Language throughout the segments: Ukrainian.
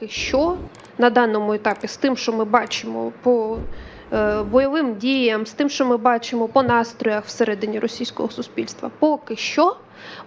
поки що на даному етапі, з тим, що ми бачимо по е, бойовим діям, з тим, що ми бачимо по настроях всередині російського суспільства, поки що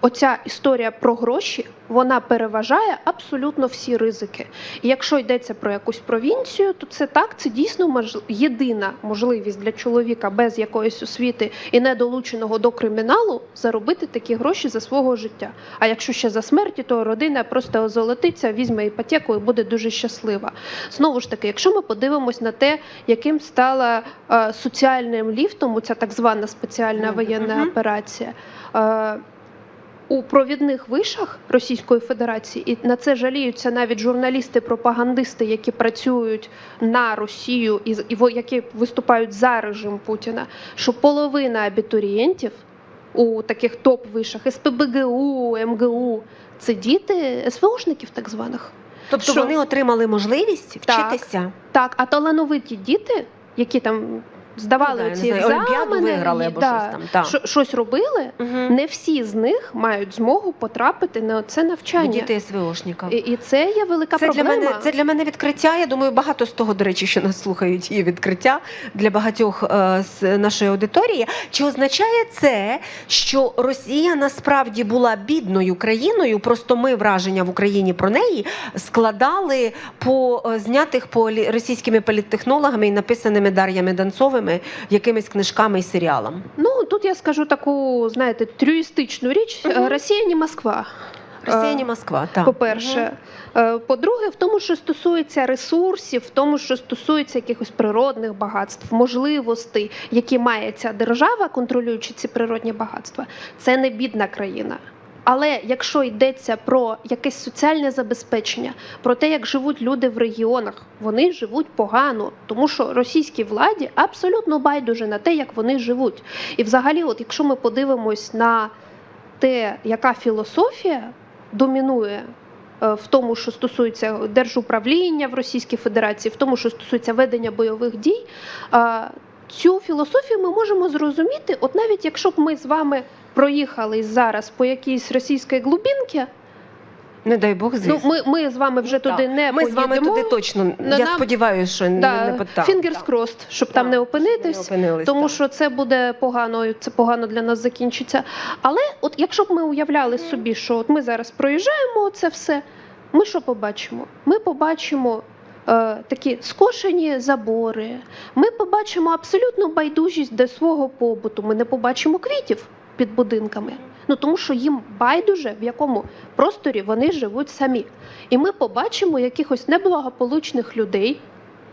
оця історія про гроші вона переважає абсолютно всі ризики. І якщо йдеться про якусь провінцію, то це так, це дійсно мож... єдина можливість для чоловіка без якоїсь освіти і недолученого до криміналу заробити такі гроші за свого життя. А якщо ще за смерті, то родина просто озолотиться, візьме іпотеку і буде дуже щаслива. Знову ж таки, якщо ми подивимось на те, яким стала е, соціальним ліфтом, ця так звана спеціальна воєнна операція. У провідних вишах Російської Федерації, і на це жаліються навіть журналісти-пропагандисти, які працюють на Росію і, які виступають за режим Путіна, що половина абітурієнтів у таких топ-вишах СПБГУ, МГУ це діти СВОшників так званих. Тобто Що? вони отримали можливість Так. вчитися. Так, а талановиті діти, які там здавали Ну, ці екзамени, виграли або да, щось там. Що- щось робили, Мгм. не всі з них мають змогу потрапити на це навчання. Діти СВОшника. І, і це є велика Це для мене це для мене відкриття. Я думаю, багато з того, до речі, що нас слухають, є відкриття для багатьох е, з нашої аудиторії. Чи означає це, що Росія насправді була бідною країною? Просто ми враження в Україні про неї складали по е, знятих по російськими політтехнологами і написаними Дар'ями Данцовими якимись книжками і серіалам. Ну тут я скажу таку, знаєте, трюїстичну річ. Е, Росія не Москва. Росія Е, не Москва. Так. По-перше, Е, по-друге, в тому, що стосується ресурсів, в тому, що стосується якихось природних багатств, можливостей, які має ця держава, контролюючи ці природні багатства, це не бідна країна. Але якщо йдеться про якесь соціальне забезпечення, про те, як живуть люди в регіонах, вони живуть погано, тому що російській владі абсолютно байдуже на те, як вони живуть. І взагалі, от якщо ми подивимось на те, яка філософія домінує е, в тому, що стосується держуправління в Російській Федерації, в тому, що стосується ведення бойових дій, е, цю філософію ми можемо зрозуміти, от навіть якщо б ми з вами проїхали зараз по якійсь російській глубинці, Не дай Бог, ну ми, ми з вами вже Ну, туди так. не Ми з вами туди точно. На я сподіваюся, що Да, не, не так. fingers Так. щоб там не щоб опинитись. не Тому так. що це буде погано, це погано для нас закінчиться. Але от якщо б ми уявляли собі, що от ми зараз проїжджаємо це все, ми що побачимо? Ми побачимо е, такі скошені забори, ми побачимо абсолютну байдужість до свого побуту. Ми не побачимо квітів під будинками. Ну тому що їм байдуже, в якому просторі вони живуть самі. І ми побачимо якихось неблагополучних людей.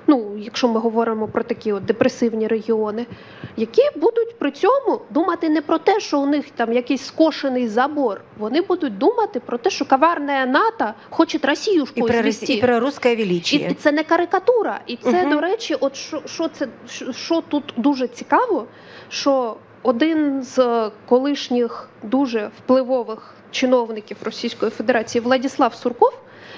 Ну, якщо ми говоримо про такі от депресивні регіони, які будуть при цьому думати не про те, що у них там якийсь скошений забор. Вони будуть думати про те, що коварна НАТО хоче Росіюшку І про, звести. І про русське І, величие. і це не карикатура. І це, Мгм. до речі, от що, що це що тут дуже цікаво, що один з е, колишніх дуже впливових чиновників Російської Федерації Владіслав Сурков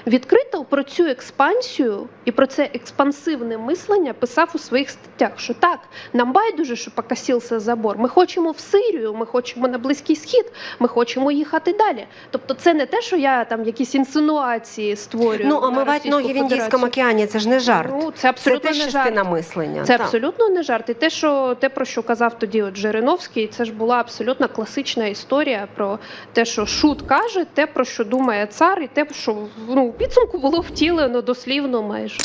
відкрито про цю експансію і про це експансивне мислення писав у своїх статтях, що так, нам байдуже, що покосився забор. Ми хочемо в Сирію, ми хочемо на Близький Схід, ми хочемо їхати далі. Тобто, це не те, що я там якісь інсинуації створюю. Ну, омивати ноги в Індійському океані це ж не жарт. Ну, це це абсолютно теж не жарт. мислення. Це Так. абсолютно не жарт. І те, що те, про що казав тоді от Жириновський, це ж була абсолютно класична історія про те, що шут каже, те, про що думає цар, і те, що ну, підсумку було втілено дослівно майже.